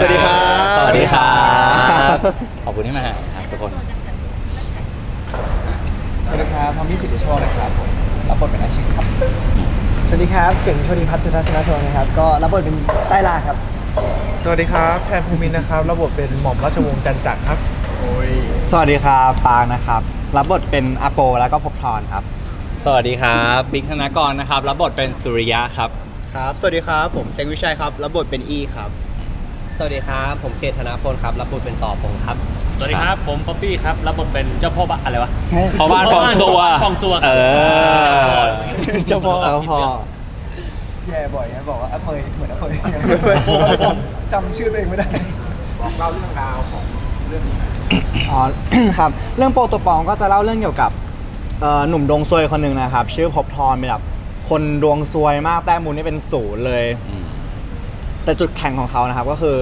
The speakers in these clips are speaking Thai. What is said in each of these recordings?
สวัสดีครับ สวัสดีครับขอบคุณที่มาหาครับทุกคนสวัสดีครับพอมมี่สิทธิโชคนะครับผมรับบทเป็นอาชีพครับ สวัสดีครับเจ๋งโทนีพัฒน์จุทัศนชนนะครับ ก็รับบทเป็นใต้ลาครับ สวัสดีครับแพนภูมินทร์นะครับระบบเป็นหม่อมราชวงศ์จันจักรครับ สวัสดีครับปางนะครับ รับบทเป็นอาโปแล้วก็ภพบทรครับ สวัสดีครับบิ๊กธนากรนะครับรับบทเป็นสุริยะครับ ครับ สวัสดีครับ ผมเซงวิชัยครับ รับบทเป็นอีครับ สวัสดีครับ ผมเกตธนพลครับ รับบทเป็นต่อพงครับ สวัสดีครับ ผมป๊อปปี้ครับ รับบทเป็นเจ้าพ่อบ้านอะไรวะพ่อบ้านฟองซัวฟองซัวเออเจ้าพ่อเจ้าพ่อแย่บ่อยนะบอกว่าอเฟยเหมือนอเฟยผมจำชื่อตัวเองไม่ได้อ๋อครับเรื่องโปรตัวปองก็จะเล่าเรื่องเกี่ยวกับเอ่อหนุ่มดวงซวยคนหนึ่งนะครับ ชื่อภพบทรเป็นแบบคนดวงซวยมากแต้มบุญนี่เป็นศูนย์เลยอืม แต่จุดแข็งของเขานะครับก็คือ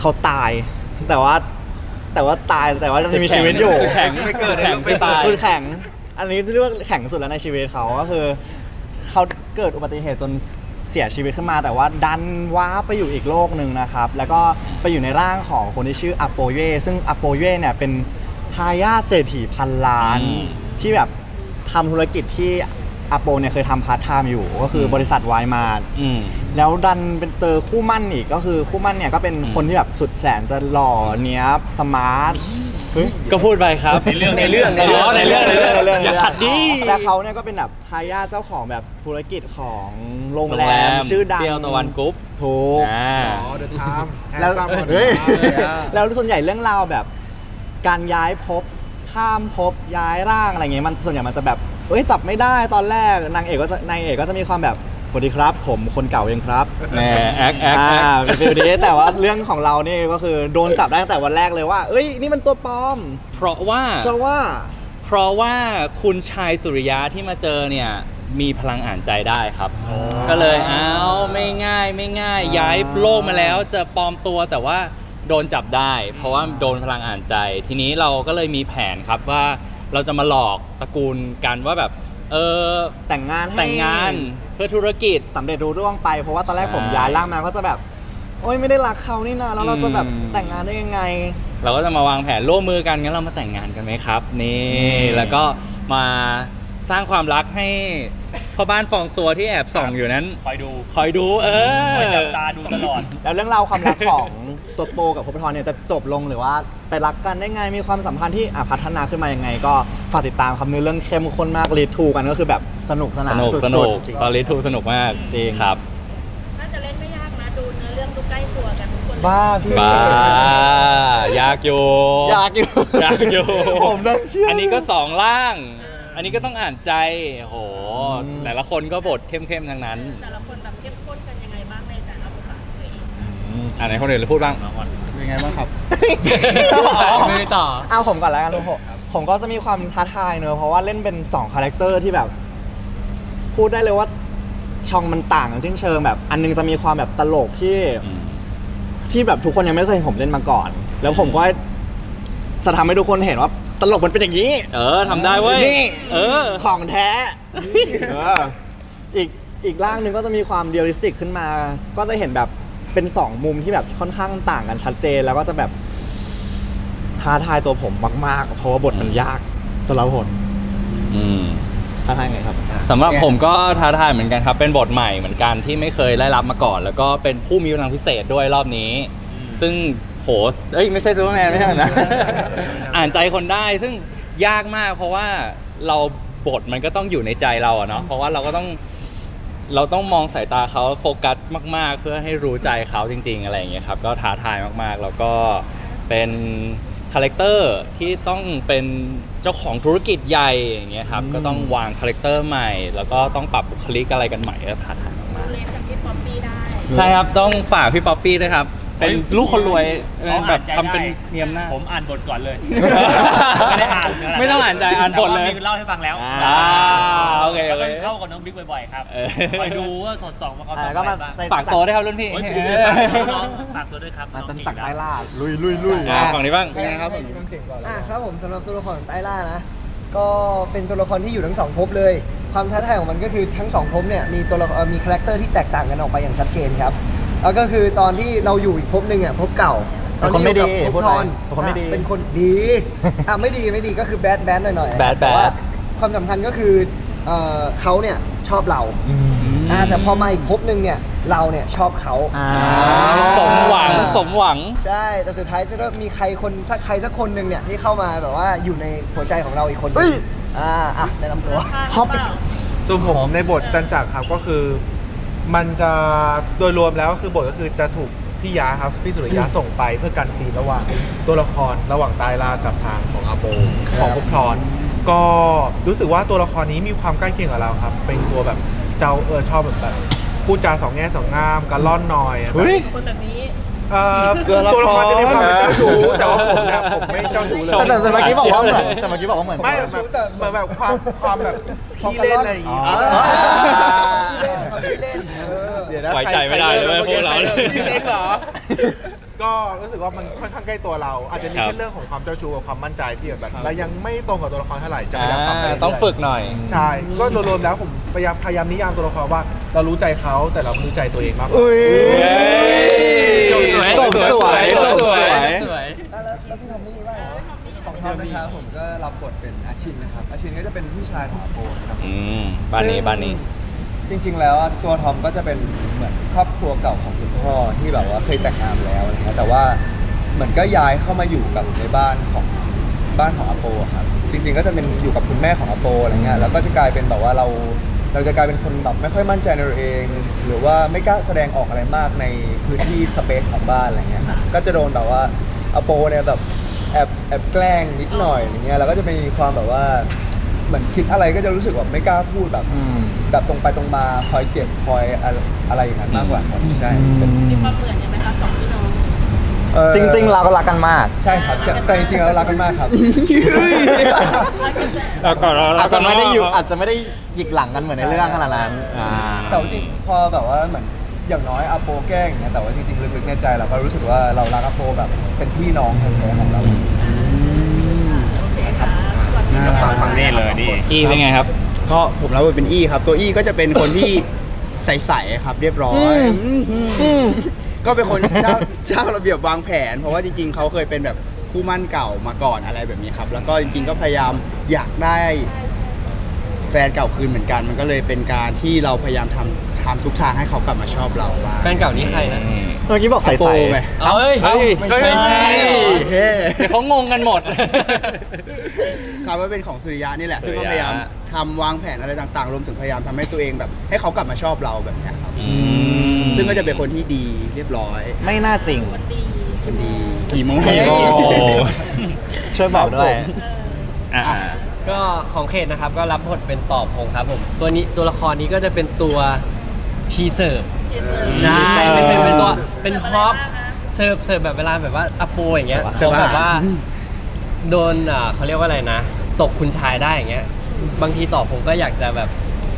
เขาตาย แต่ว่าแต่ว่าตายแต่ว่ายังมีชีวิตอยู่จุดแข็งไม่เกิดแข็งไม่ตายจุดแข็ง อันนี้เรียกว่าแข็งสุดแล้วในชีวิตเขาก็คือเขาเกิดอุบัติเหตุจนเสียชีวิตขึ้นมาแต่ว่าดันว้าไปอยู่อีกโลกหนึ่งนะครับ แล้วก็ไปอยู่ในร่างของคนที่ชื่ออโปเยซึ่งอโปเยเนี่ยเป็นทายาทเศรษฐีพันล้านอืมที่แบบทำธุรกิจที่ อโปเนี่ยเคยทำพาร์ทไทม์อยู่ก็คืออบริษัทไวน์มาร์อืม แล้วดันเป็นเจอคู่มั่นอีกก็คือคู่มั่นเนี่ยก็เป็นคนที่แบบสุดแสนจะหล่อเนี้ยบสมาร์ทเฮ้ย ก็พูดไปครับ ในเรื่องในเรื่องในเรื่องในเรื่องในเรื่องอย่าขัดดิแต่เขาเนี่ยก็เป็นแบบทายาทเจ้าของแบบธุรกิจของโรงโรงแรแรมมชื่อดังเซียวตะวันกรุ๊ปถูก อ่า อ๋อเดอะไทม์แล้วเฮ้เฮ้ยยแล้วส่วนใหญ่เรื่องราวแบบ การย้ายภพข้ามภพย้ายร่างอะไรเงี้ยมันส่วนใหญ่มันจะแบบ เอ้ยจับไม่ได้ตอนแรกนางเอกก็จะนางเอกก็จะมีความแบบสวัสดีครับ ผมคนเก่าเองครับแหมแอคแอคอ่าแอคเป็นฟิลนี้แต่ว่าเรื่องของเรานี่ก็คือโดนจับได้ตั้งแต่วันแรกเลยว่า เอ้ยนี่มันตัวปลอม เพราะว่าเพราะว่า เพราะว่าคุณชายสุริยะที่มาเจอเนี่ยมีพลังอ่านใจได้ครับ ก็เลยอ้าวไม่ง่ายไม่ง่าย ย้ายโลกมาแล้วจะปลอมตัวแต่ว่าโดนจับได้ เพราะว่าโดนพลังอ่านใจ ทีนี้เราก็เลยมีแผนครับว่า เราจะมาหลอกตระกูลกันว่าแบบ เออแต่งงานให้แต่งงานเพื่อธุรกิจ สำเร็จรู้ร่วงไป เพราะว่าตอนแรกผมใช่ย้ายร่างมาก็จะแบบ โอ้ยไม่ได้รักเขานี่นาแล้วเราจะแบบอืม แต่งงานได้ยังไง เราก็จะมาวางแผนร่วมมือกันงั้นเรามาแต่งงานกันไหมครับ นี่อืมแล้วก็มาสร้างความรักให้ พ่อบ้านฟองซัวที่แอบส่องอยู่นั้น คอยดูคอยดูเออคอยจับตาดูตลอด แล้วเรื่องราวความรักของ ตัวโปกับภพบทรเนี่ยจะจบลงหรือว่าไปรักกันได้ไงมีความสัมพันธ์ที่อะพัฒนาขึ้นมายังไง ก็ฝากติดตามครับเนื้อเรื่องเข้มข้นมากรีทูกันก็คือแบบสนุกสนาสนนุกสุดสๆนุกจริง ตอนนี้ทูสนุกมากจริง ครับน่าจะเล่นไม่ยากนะ ดูเนื้อเรื่องดูใกล้ตัวกันทุกคนเลยบ้าพี่บ้ายากอยู่ อยากอยู่ อยากอยู่ ผมนั่งเครียด อันนี้ก็สองล่าง อันนี้ก็ต้องอ่านใจโหอืมแต่ละคนก็บทเข้มๆทั้งนั้น แต่ละคนแบบเข้มข้นกันยังไงบ้างในแต่ละบทบาทตัวเองอ่านไหนคนอื่นพูดบ้างเป็นไงบ้างครับ ไม่ต่อเอาผมก่อนแล้วกันผมผมก็จะมีความท้าทายเนอะเพราะว่าเล่นเป็น2คาแรคเตอร์ที่แบบ พูดได้เลยว่าช่องมันต่างกันสิ้นเชิงแบบ อันนึงจะมีความแบบตลกที่ ที่แบบทุกคนยังไม่เคยเห็นผมเล่นมาก่อน แล้วผมก็จะทำให้ทุกคนเห็นว่า ตลกมันเป็นอย่างนี้ เออทำได้เว้ย นี่ เออ ของแท้ เอออีกอีกร่างหนึ่งก็จะมีความเรียลลิสติกขึ้นมา ก็จะเห็นแบบเป็นสองมุมที่แบบค่อนข้างต่างกันชัดเจน แล้วก็จะแบบท้าทายตัวผมมากๆ เพราะว่าบทมันยากสำหรับผมอืมท้าทายไงครับ สำหรับผมก็ท้าทายเหมือนกันครับ เป็นบทใหม่เหมือนกันที่ไม่เคยได้รับมาก่อน แล้วก็เป็นผู้มีพลังพิเศษด้วยรอบนี้ ซึ่ง โหสเอ้ยไม่ใช่ซูเปอร์แมนไม่ใช่นะ อ่านใจคนได้ซึ่งยากมาก เพราะว่าเราบทมันก็ต้องอยู่ในใจเราอะเนาะเพราะว่าเราก็ต้องเราต้องมองสายตาเขาโฟกัสมาก ๆ เพื่อให้รู้ใจเขาจริง ๆ อะไรอย่างเงี้ยครับก็ท้าทายมากๆ แล้วก็เป็นคาแรคเตอร์ที่ต้องเป็นเจ้าของธุรกิจใหญ่อย่างเงี้ยครับก็ต้องวางคาแรคเตอร์ใหม่ แล้วก็ต้องปรับบุคลิกอะไรกันใหม่ก็ท้าทายมากดูเลนจากพี่ป๊อปปี้ได้ๆใช่ครับ ต้องฝากพี่ป๊อปปี้ด้วยครับ เป็นลูกคนรวยเขาแบอ่าบนใจทำเป็นได้เนียมหน้าผมอ่านบทก่อนเลย ไม่ได้อ่านไม่ต้องอ่านใจอ่านบทเลยแต่ว่ามีเล่าให้ฟังแล้วอ่าโอเคโอเคก็ต้องเข้ากับน้องบิ๊กบ่อยๆครับเออ คอยดูว่าสอดส่องว่าเขาอ่าทำก็อะไรมาบ้างใจฝากตัวด้วยครับรุ่นพี่โอ้ยน้องฝากตัวด้วยครับมาน้องจันเก่งจักรอยู่ไล่แล้วล่าลุยลุยลุยอ่าฝั่งนี้บ้าง เป็นไงครับผมอะครับผมสำหรับตัวละครของใต้ล่านะ ก็เป็นตัวละครที่อยู่ทั้งสองภพเลย ความท้าทายของมันก็คือทั้งสองภพเนี่ยมีตัวละครเอ่อมีคาแรคเตอร์ที่แตกต่างกันออกไปอย่างชัดเจนครับ แล้วก็คือตอนที่เราอยู่อีกภพหนึ่งอะภพเก่าเป็นคนไม่ดีตอพูยู่ดกับไปภพทอนเป็นคนไม่ดีอะเป็นคนดีอะไม่ดีไม่ดีก็คือแบดแบดหน่อยหน่อยๆ bad แต่ว่า bad ความสำคัญก็คือเอ่อเขาเนี่ยชอบเราอ่าแต่พอมาอีกภพหนึ่งเนี่ยเราเนี่ยชอบเขาอ่าสมหวังสมหวัง ใช่แต่สุดท้ายจะต้องมีใครคนสักใครสักคนหนึ่งเนี่ยที่เข้ามาแบบว่าอยู่ในหัวใจของเราอีกคนหนึ่งอ่าอะแนะนำตัว ฮอปเปล่าส่วนผมในบทจันจักรครับก็คือ มันจะโดยรวมแล้วก็คือบทก็คือจะถูกพี่ยาครับพี่สุริยะส่งไปเพื่อกันซีนระหว่างตัวละครระหว่างตายลากับทางของอาโปของภพทอนก็รู้สึกว่าตัวละครนี้มีความใกล้เคียงกับเราครับ เป็นตัวแบบเจ้าเออชอบแบบแบบพูดจาสองแง่สองงามกระล่อนหน่อยอะแบบเฮ้ยคนแบบนี้ เอ่อตัวละครจะมีความเป็นเจ้าชู้แต่ว่าผมเนี่ยผมไม่เจ้าชู้เลยแต่แต่เมื่อกี้บอกว่าเหมือนแต่เมื่อกี้บอกว่าเหมือนไม่แบบเหมือนแบบความความแบบขี้เล่นอะไรอย่างงี้อ๋อที่เล่นเขาที่เล่นเออเดี๋ยวนะไว้ใจไม่ได้เลยเว้ยพวกเรา พี่เล็กเหรอ ก็รู้สึกว่ามันค่อนข้างใกล้ตัวเรา อาจจะมีครับ แค่เรื่องของความเจ้าชู้กับความมั่นใจที่แบบเรายังไม่ตรงกับตัวละครเท่าไหร่จะพยายามปรับไปเรื่ยๆต้องฝึกหน่อย ใช่ก็รวมๆแล้วผมพยายามพยายามนิยามตัวละครว่า เรารู้ใจเขาแต่เราไม่รู้ใจตัวเองมากกว่าอุ้ยจบสวย จบสวยจบสวย สวยอะแล้วแล้วพี่ทอมมี่ว่าไงของทอมนะครับผมก็รับบทเป็นอาชินนะครับอาชินก็จะเป็นพี่ชายของอาโปนะครับ อืมบ้านนี้บ้านนี้ จริง ๆ แล้วอะตัวทอมก็จะเป็นเหมือนครอบครัวเก่าของคุณพ่อที่แบบว่าเคยแต่งงานแล้วอะไรเงี้ยแต่ว่าเหมือนก็ย้ายเข้ามาอยู่กับในบ้านของบ้านของอาโปอะครับจริง ๆ ก็จะเป็นอยู่กับคุณแม่ของอาโปอะไรเงี้ยแล้วก็จะกลายเป็นแบบว่าเราเราจะกลายเป็นคนแบบไม่ค่อยมั่นใจในตัวเอง หรือว่าไม่กล้าแสดงออกอะไรมากในพื้นที่สเปซของบ้านอะไรเงี้ยก็จะโดนแบบว่าอาโปเนี่ยแบบแอบแอบแกล้งนิดหน่อยอะไรเงี้ยแล้วก็จะมีความแบบว่า เหมือนคิดอะไรก็จะรู้สึกแบบไม่กล้าพูดแบบอืมแบบตรงไปตรงมาคอยเก็บคอยอะไรอะไรอย่างนั้นมากกว่าครับใช่เป็นมีความเหมือนกันไหมคะสองพี่น้องเอ่อจริง ๆ เราก็รักกันมาก ใช่ครับแต่แต่จริงๆแล้วรักกันมากครับแล้วก็เราอาจจะไม่ได้อยู่อาจจะไม่ได้หยิกหลังกันเหมือนในเรื่องขนาดนั้นอ่าแต่ว่าจริงพอแบบว่าเหมือนอย่างน้อยอาโปแกล้งอย่างเงี้ยแต่ว่าจริงๆลึกๆในใจเราก็รู้สึกว่าเรารักอาโปแบบเป็นพี่น้องแท้ๆของเรา โอเคค่ะสวัสดีค่ะ ฝั่ งนี้เลยนี่อีเป็นไงครับ ก็ผมรับบทเป็นอี้ครับ ตัวอี้ก็จะเป็นคนที่ ใสๆครับ เรียบร้อยก็เป็นคนเจ้าเจ้าระเบียบวางแผน เพราะว่าจริง ๆ เขาเคยเป็นแบบคู่มั่นเก่ามาก่อนอะไรแบบนี้ครับ แล้วก็จริง ๆ ก็พยายามอยากได้ แฟนเก่าคืนเหมือนกัน มันก็เลยเป็นการที่เราพยายามทำทำทุกทางให้เขากลับมาชอบเราว่าแฟนเก่านี้ใครนะ เมื่อกี้บอกใโปสไง เอาเอ้ยเฮ้ยไม่ใช่ไม่ใช่เฮ้เดี๋ยวเขางงกันหมด ครับว่าเป็นของสุริยะนี่แหละซึ่งก็สุริยะ พยายามทำวางแผนอะไรต่างๆ รวมถึงพยายามทำให้ตัวเองแบบ ให้เขากลับมาชอบเราแบบเนี้ยครับอืมซึ่งก็จะเป็นคนที่ดีเรียบร้อย ไม่น่าจริงดีคนดีกี่โมงโอ้ช่วยบอกด้วย อ่า ก็ของเขตนะครับก็รับบทเป็นตอบพงครับผมตัวนี้ตัวละครนี้ก็จะเป็นตัวชีเสิร์ฟ ใช่เป็นเป็นเป็นตัวเป็นฮอปเสิร์ฟเสิร์ฟแบบเวลาแบบว่าอโปอย่างเงี้ยเสิร์ฟเขาอาหาร แบบว่า โดนอ่าเขาเรียกว่าอะไรนะ ตกคุณชายได้อย่างเงี้ย บางทีตอบผมก็อยากจะแบบ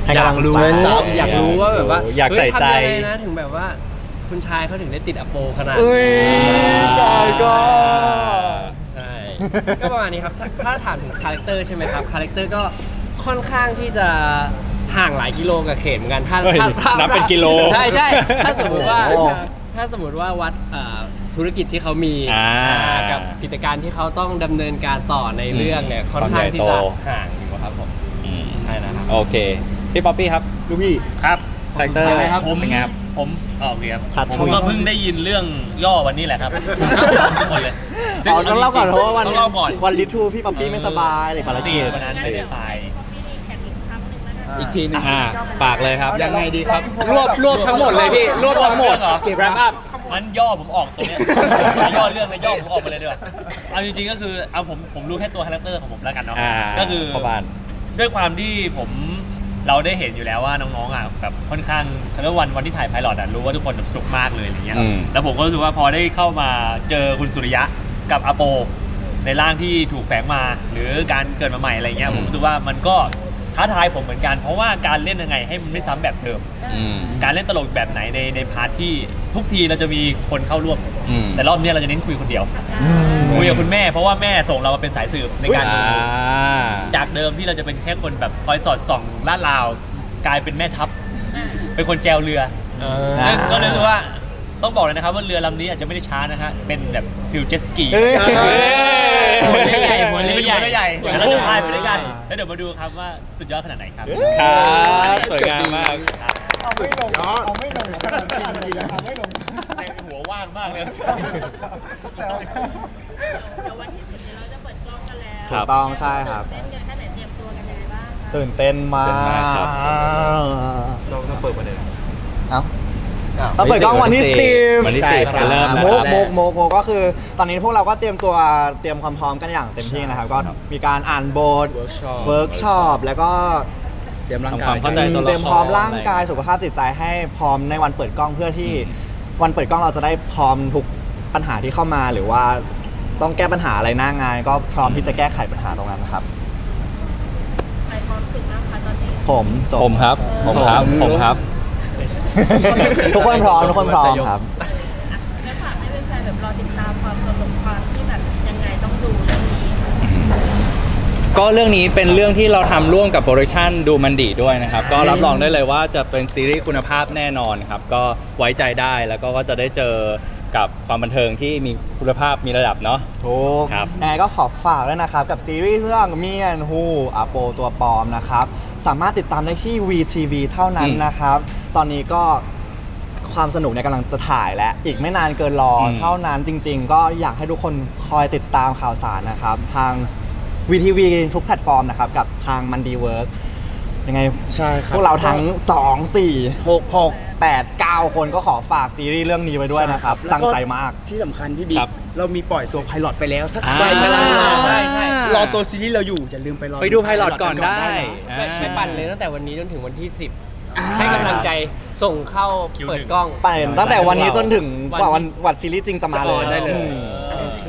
ให้ำลังอกยรู้ใจอยากรู้ว่าแบบว่าอยากใส่ใจ เฮ้ยทำยังไงนะถึงแบบว่าคุณชายเขาถึงได้ติดอโปขนาดเอ้ยนี้กายก็ ใช่ก็ประมาณนี้ครับถ้าถ้าถามถึงคาแรคเตอร์ใช่ไหมครับคาแรคเตอร์ก็ค่อนข้างที่จะ ห่างหลายกิโลกับเขตเหมือนกันถ้าเฮ้ยถ้าถ้านับเป็นกิโลใช่ใช่ถ้าสมมติว่าโอ้โหถ้าสมมติว่าวัดเอ่อธุรกิจที่เขามีอ่าอ่ากับกิจการที่เขาต้องดำเนินการต่อในเรื่องเนี่ยค่อนข้างที่จะความใหญ่โต ห่างอยู่ครับผมอืมใช่นะครับ โอเคพี่ป๊อปปี้ครับ ลูกพี่ ครับคาแรคเตอร์ผมเป็นไงครับ ผมอ๋อโอเคครับถัดผมก็เพิ่งได้ยินเรื่องย่อวันนี้แหละครับหมดเลยอ๋อต้องเล่าก่อนเพราะว่าวันต้องเล่าก่อนวันลิทูพี่ป๊อปปี้ไม่สบายหรือภารตีกิจวันนั้นไม่ได้ไป อีกทีหนึงอ่าฝากเลยครับ ยังไงดีครับ รวบรวบทั้งหมดเลยพี่ รวบทั้งหมดเหรอเก็บ wrap up มันย่อผมออกตรงเนี้ย ย่อเรื่องเลยย่อผมออกไปเลยดีกว่าเอาจริงๆก็คือเอาผมผมรู้แค่ตัวคาแรคเตอร์ของผมแล้วกันเนาะอ่าก็คือพ่อบ้านด้วยความที่ผมเราได้เห็นอยู่แล้วว่าน้องๆอะแบบค่อนข้างเขาเรียกว่าวันวันที่ถ่ายไพลอตอะรู้ว่าทุกคนแบบสนุกมากเลยอะไรเงี้ยอืม แล้วผมก็รู้สึกว่าพอได้เข้ามาเจอคุณสุริยะกับอาโป ในร่างที่ถูกแฝงมาหรือการเกิดมาใหม่อะไรเงี้ยผมรู้สึกว่ามันก็ ท้าทายผมเหมือนกัน เพราะว่าการเล่นยังไงให้มันไม่ซ้ำแบบเดิม อืม การเล่นตลกแบบไหนในในพาร์ทที่ทุกทีเราจะมีคนเข้าร่วม อืม แต่รอบเนี้ยเราจะเน้นคุยคนเดียว คุยกับคุณแม่เพราะว่าแม่ส่งเรามาเป็นสายสืบในการอ่าจากเดิมที่เราจะเป็นแค่คนแบบคอยสอดส่องลาดราว กลายเป็นแม่ทัพ เป็นคนแจวเรือซึ่งก็เลยรู้สึกว่าต้องบอกเลยนะครับว่าเรือลำนี้อาจจะไม่ได้ช้านะฮะเป็นแบบฟิวเจ็ตสกี เฮ้ยหัวเรือให ญ่หัวเรือใหญ่หัวเรือใหญ่เดี๋ยวเราจะพายไปด้วยกัน แล้วเดี๋ยวมาดูครับว่าสุดยอดขนาดไหนครับ ครับสวยงามมากเอาไม่ลงเอาไม่ลงขนาดนั้นจริงๆเอาไม่ลงหัวว่างมากเลย เดี๋ยววันที่สิบเราจะเปิดกล้องกันแล้วครับถูกต้องใช่ครับเล่นกันแค่ไหนเตรียมตัวกันยังไงบ้างคะตื่นเต้นมาตื่นเต้นมากครับกต้องต้องเปิดประเด็นเอ้า เราเปิดกล้องวันที่สิบวันที่ใช่สิบครับเริ่มนะโมคกรับโมกโมกโมกก็คือ ตอนนี้พวกเราก็เตรียมตัวเตรียมความพร้อมกันอย่างเต็มที่นะครับ ก็มีการอ่านบทเวิร์กช็อปเวิร์กช็อปแล้วก็เตรียมร่างทำคกาวยมเข้าใจตัวละครเตรียมพร้อมร่างกายสุขภาพจิตใจให้พร้อมในวันเปิดกล้องเพื่อที่วันเปิดกล้องเราจะได้พร้อมทุกปัญหาที่เข้ามาหรือว่าต้องแก้ปัญหาอะไรหน้างาน ก็พร้อมที่จะแก้ไขปัญหาตรงนั้นนะครับใครพร้อมสุดบ้างคะตอนนี้ผมจบผมครับผมครับผมครับ ทุกคนพร้อมทุกคนพร้อมครับ แล้วฝากให้แฟนๆแบบรอติดตามความสนุกความที่แบบยังไงต้องดูเรื่องนี้ค่ะก็เรื่องนี้เป็นเรื่องที่เราทำร่วมกับโปรดักชันดูมันดีด้วยนะครับ ก็รับรองได้เลยว่าจะเป็นซีรีส์คุณภาพแน่นอนครับ ก็ไว้ใจได้แล้วก็จะได้เจอกับความบันเทิงที่มีคุณภาพมีระดับเนาะ ถูกครับยังไงก็ขอฝากด้วยนะครับ กับซีรีส์เรื่องเมียนฮูอาโปตัวปลอมนะครับ สามารถติดตามได้ที่ VTV เท่านั้นอืมนะครับ ตอนนี้ก็ความสนุกเนี่ยกำลังจะถ่ายแล้ว อีกไม่นานเกินรออมเท่านั้นจริง ๆ ก็อยากให้ทุกคนคอยติดตามข่าวสารนะครับ ทาง VTV ทุกแพลตฟอร์มนะครับ กับทางมันดีเวิร์ก ยังไงใช่ครับ พวกเราทั้ง 2 4 6 6 8 9 คนก็ขอฝากซีรีส์เรื่องนี้ไว้ด้วยนะครับแล้วตั้งใจมาก ที่สำคัญพี่บิ๊ครักบเรามีปล่อยตัวไพลอตไปแล้ว ถ้าอ่าใครกำลังรอใช่ใช่ รอตัวซีรีส์เราอยู่ อย่าลืมไปรอไปดูไพลอตก่อนได้นะไม่ไม่ปั่นเลยตั้งแต่วันนี้จนถึงวันที่อ่า10 ให้กำลังใจส่งเข้าเปิดกล้องไปตั้งแต่วันนี้จนถึงกว่าวัวันนวันซีรีส์จริงจะมาเลยจะออนได้เลย อืม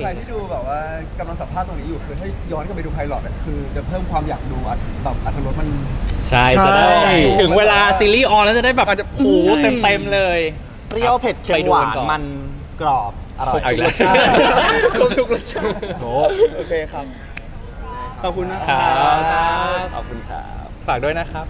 ใครที่ดูแบบว่ากำลังสัมภาษณ์ตรงนี้อยู่คือให้ย้อนกลับไปดูไพลอตอะคือจะเพิ่มความอยากดูอัตแบบอัตรสมัน ใช่ใช่จะได้ถึงเวลาซีรีส์ออนแล้วจะได้แบบอาจจะ โอ้โหเต็มเต็มๆเลย เปรี้ยวเผ็ดเค็ไปมดูหกัวานนก่อนมันกรอบอร่อยเอาอีกแล้ว ครบทุกรสชาติโถโอเคครับ ขอบคุณนะคครัรับ บขอบคุณครับ ฝากด้วยนะครับ